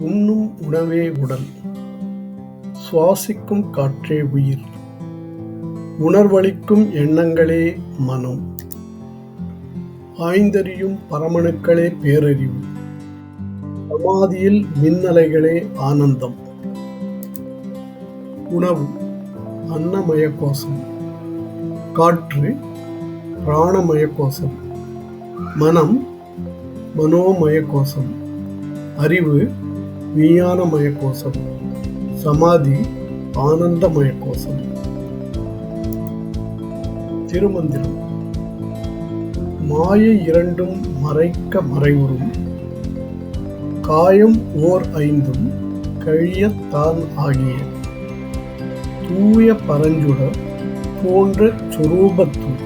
உண்ணும் உணவே உடல். சுவாசிக்கும் காற்றே உயிர். உணர்வளிக்கும் எண்ணங்களே மனம். ஆய்ந்தறியும் பரமணுக்களே பேரறிவு. சமாதியில் மின்னலைகளே ஆனந்தம். உணவு அன்னமய கோஷம் காற்று பிராணமய கோஷம் மனம் மனோமய கோஷம் அறிவு விஞ்ஞானமய கோஷம் சமாதி ஆனந்தமய கோஷம் திருமந்திரம். மாயை இரண்டும் மறைக்க மறைவுறும். காயம் ஓர் ஐந்தும் கழியத்தான் ஆகிய. தூய பரஞ்சுடர் போன்ற சுரூபத்தும்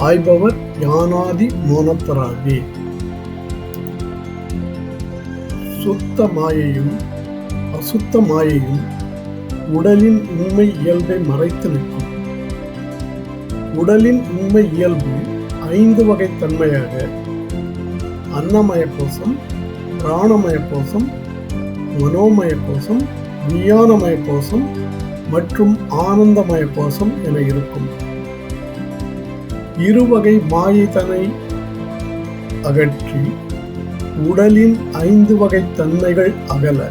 ஆய்பவர் ஞானாதி மோனத்தராகே சுத்த மாயையும் அசுத்த மாயையும் உடலின் உண்மை இயல்பை மறைத்து நிற்கும். உடலின் உண்மை இயல்பு ஐந்து வகை தன்மையாக அன்னமய கோஷம் பிராணமய கோஷம் மனோமய கோஷம் விஞ்ஞானமய கோஷம் மற்றும் ஆனந்தமய கோஷம் என இருக்கும். இருவகை மாயைதனை அகற்றி உடலின் ஐந்து வகை தன்மைகள் அகல.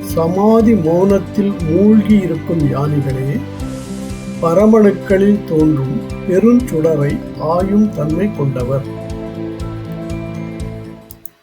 சமாதி மௌனத்தில் மூழ்கி இருக்கும் யானிகளே பரமணுக்களில் தோன்றும் பெருஞ்சுடரை ஆயும் தன்மை கொண்டவர்.